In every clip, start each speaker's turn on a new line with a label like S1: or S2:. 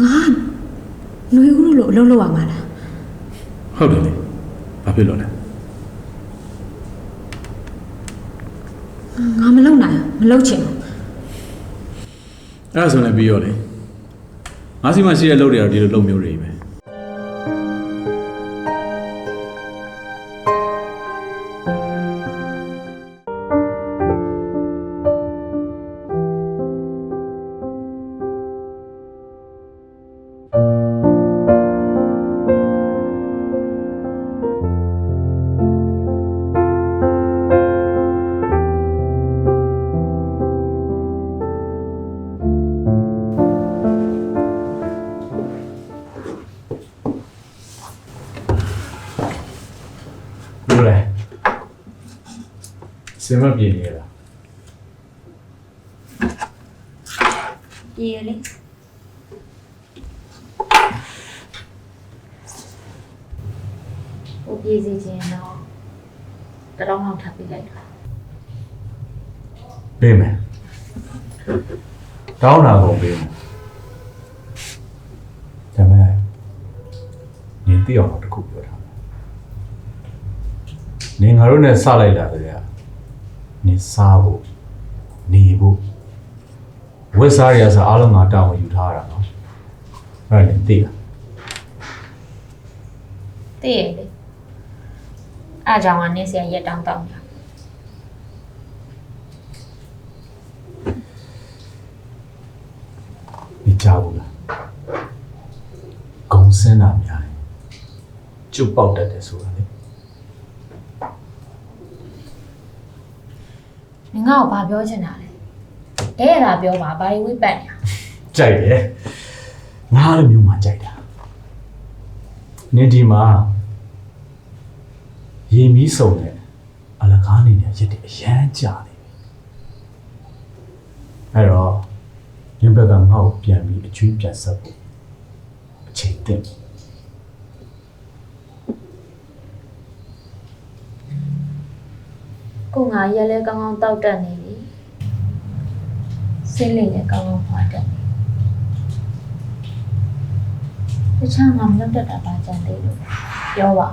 S1: ငါຫນွေဦးလို့အလုပ်လုပ်ရမှာလား
S2: ဟုတ်တယ်လေဘာဖြစ်လို့လဲ
S1: ငါမလုပ်နိုင်ဘူးမလုပ်ချင်ဘူး
S2: အဲ့ဒါဆိုလည်းပြီးရောလေငါစီမရှိတဲ့လုပ်တွေကတော့ဒီလိုလုပ်မျိုးတွေပဲ
S3: လို့လဲစင်မပြေနေရလား
S4: ပြေရလေဟိုပြေစီခြင်းတော့တတော်မှထပ်ပြီးလိုက်တာ
S3: ပေးမယ်တောင်းတာကုန်ပေးမယ်ဒါပေမဲ့နင်သိအောင်တော့တစ်ခုပြောထားမယ် နင်ငါတို့နဲ့စလိုက်လာကြတယ်နင်စားဖို့နေဖို့ဝက်စားရစားအားလုံးငါတောင်းယူထားတာနော်အဲ့ဒါနင်သိလား
S4: သိရလေအားကြောင့်ကနေစရာရက်တောင်းတောင်းတာ
S3: 你ကြားဘူးလားဂုံစင်းတာများတယ်ကျုပ်ပေါက်တတ်တယ်ဆိုတာလေ
S4: ငင်ငါ့ကိုဘာပြောချင်တာလဲတဲ့ရတာပြောပါဘာတွေဝိပတ်နေတာ
S3: ကြိုက်တယ်ငါလိုမျိုးမှကြိုက်တာနင်ဒီမှာရေမီးစုံနဲ့အလကားနေနဲ့ရက်တဲ့အရန်ကြာနေပြီအဲ့တော့ညဘက်ကငါ့ကိုပြန်ပြီးအကျွေးပြန်ဆက်ဖို့အချိန်တင့် ပြီ
S4: ကိုငါရက်လဲကောင်းကောင်းတောက်တက်နေပြီစိတ်လေးလည်းကောင်းကောင်းဖွာတက်နေတခြားငါမလုပ်တတ်တာပါကြံသေးလို့ပြောပါ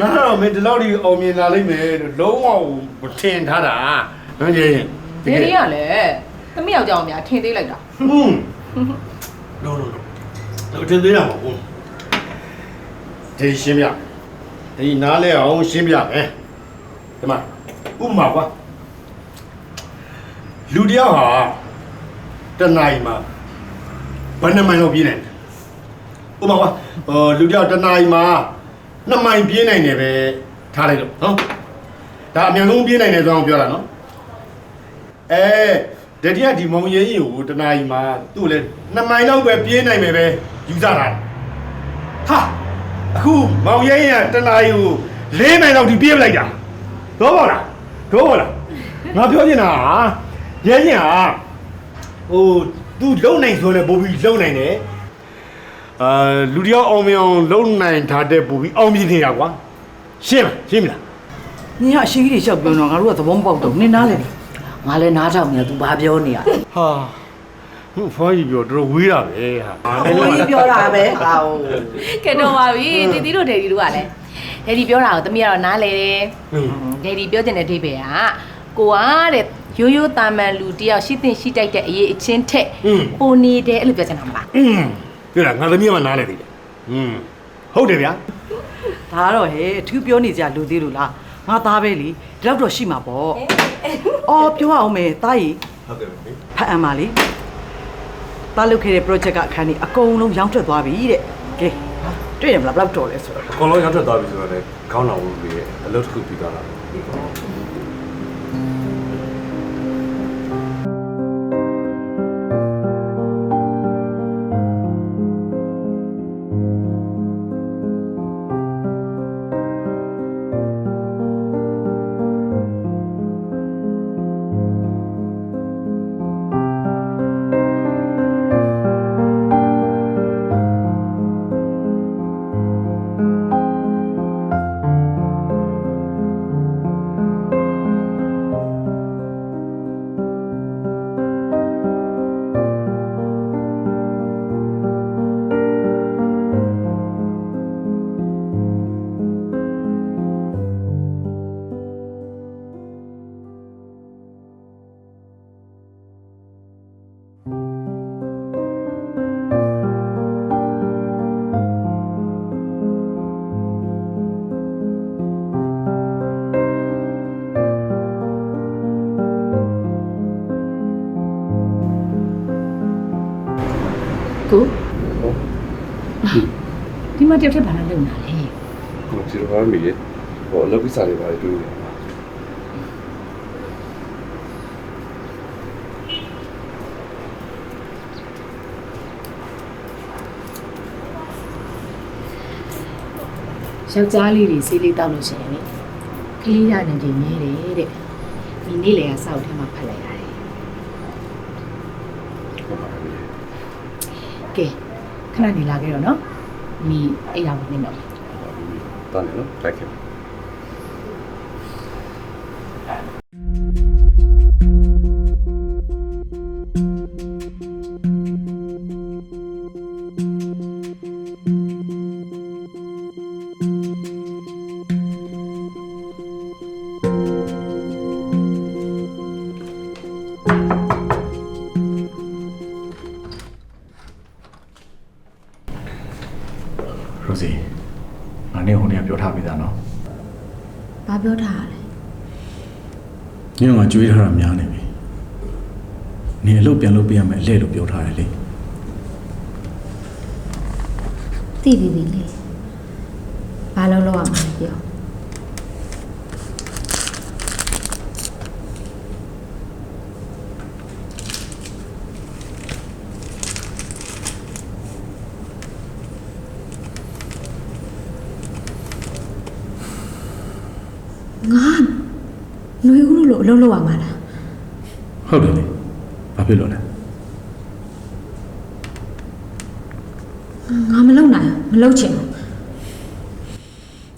S5: ငါတော့မင်းဒီလောက်ဒီအောင်မြင်လာလိမ့်မယ်လို့လုံးဝမထင်ထားတာမင်းကြီး
S6: ဒီနေ့ကလည်းသမီးယောက်ျားအောင်များထင်သေးလိုက်တာ
S5: ဟွန်းလုံးလုံးတော့တင်သေးတာမဟုတ်ဘူးဒီရှင်းပြဒီနားလဲအောင်ရှင်းပြမယ်ဒီမှာဥပမာကွာလူတယောက်ဟာတဏှာကြီးမှာဘယ်နှမိုင်လောက်ပြင်းနေလဲ ဥပမာကွာဟိုလူတယောက်တဏှာကြီးမှာနှစ်မိုင်ပြင်းနိုင်တယ်ပဲထားလိုက်တော့နော်ဒါအမြန်ဆုံးပြင်းနိုင်တယ်ဆိုအောင်ပြောတာနော်အဲဒတိယဒီမောင်ရဲကြီးကိုတနာကြီးမှာသူ့လည်းနှစ်မိုင်လောက်ပဲပြေးနိုင်မယ်ပဲယူဆတာဟာအခုမောင်ရဲကြီးကတနာကြီးကိုလေးမိုင်လောက်ဒီပြေးပလိုက်တာတော့ပါလားတော့ပါလားငါပြောချင်တာဟာရဲကြီးဟာဟိုသူလုံနိုင်ဆိုလည်းပို့ပြီးလုံနိုင်တယ် အာလူတယောက်အောင်မြင်အောင်လုံနိုင်ထားတဲ့ပို့ပြီးအောင်မြင်နေတာကွာရှင်းမလားရှင်းမလား
S7: ။ညီကအရှိကြီးတွေလျှောက်ပြောတော့ငါတို့ကသဘောမပေါက်တော့နင်နားလေလေ။ငါလည်းနားထောင်နေတယ် तू ဘာပြောနေရလဲ
S5: ဟာဟိုဖွားကြီးပြောတော်တော်ဝေးတာပဲဟာ
S7: ။ဘိုးကြီးပြောတာပဲဟာ။
S6: ကဲတော့ပါပြီတီတီတို့ဒေဒီတို့ကလည်းဒေဒီပြောတာကိုသမီးကတော့နားလေတယ်
S5: ဟွန်း
S6: ဒေဒီပြောတင်တဲ့အဓိပ္ပာယ်ကကိုကတဲ့ရိုးရိုးတာမန်လူတယောက်ရှိတင်ရှိတိုက်တဲ့အရေးအချင်းထက်ပိုနေတယ်အဲ့လိုပြောချင်တာမလား
S5: อืม ပြောတာငါသမီးကမှနားလဲသေးတယ်อืมဟုတ်တယ်ဗျာ
S7: ဒါကတော့ဟဲ့အထူးပြောနေကြလူသေးလို့လား။ငါသားပဲလေ။ဒီတော့တော့ရှိမှာပေါ့။အော်ပြောအောင်မယ်တားကြီး
S5: ဟုတ်ကဲ့ဗျ
S7: ဖတ်အံပါလေ။တားလုပ်ခဲ့တဲ့ project ကအခန်းကြီးအကုန်လုံးရောင်းထွက်သွားပြီတဲ့။ကဲဟာတွေ့ရမလားဘယ်လောက်တော်လဲဆိုတော့
S8: အကောင်လုံးရောက်ထွက်သွားပြီဆိုတော့လေခေါင်းတော်ဝင်ပြီးအလုပ်တစ်ခုပြီးသွားတာ
S5: ဟ
S6: ကိုဒီမှာတယောက်ထပ်ဘာလို့လုံလာလဲ
S8: ဟိုဒီလိုပါမိရေဟိုအလုပ်ကိစ္စတွေပါတွေ့နေ
S6: ယောက်ျားလေးတွေဆေးလေးတောက်လို့ရှိရင်လေကလေးရနေတယ်မြဲတယ်တဲ့ဒီနေ့လေကစောက်ထဲမှာဖတ်လိုက်ရတယ်
S8: ဟုတ်ပါပြီ
S6: ကဲခဏနေလာခဲ့တော့နော်မိအဲ့ရဝင်နေတော့
S8: တန်းနော်လိုက်ခဲ့
S9: ရိုစီငါနဲ့ဟိုနေ့ကပြောထားပြီးသားနော်
S4: ဘာပြောထားရလဲ
S3: ညောင်ကကြွေးထားတာများနေပြီနေအလုပ်ပြန်လုပ်ပေးရမယ်အလဲလို့ပြောထားတယ်လေ
S4: သိပြီပြီလေဘာလို့လောက်ရမှာလဲပြော ငါຫນွေဦးလို့အလုပ်လုပ်ရမှာလား
S3: ဟုတ်တယ်လေဘာဖြစ်လို့လဲ
S4: ငါမလုပ်နိုင်ဘူးမလုပ်ချင်ဘူး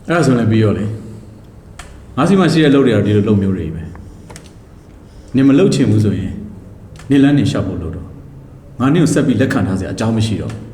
S3: အဲ့ဒါဆိုလည်းပြီးရောလေငါစီမရှိတဲ့အလုပ်တွေကတော့ဒီလိုလုပ်မျိုးတွေပဲနေမလုပ်ချင်ဘူးဆိုရင်နေလန်းနေရှောက်ဖို့လို့တော့ငါနေကိုဆက်ပြီးလက်ခံထားစရာအကြောင်းမရှိတော့ဘူး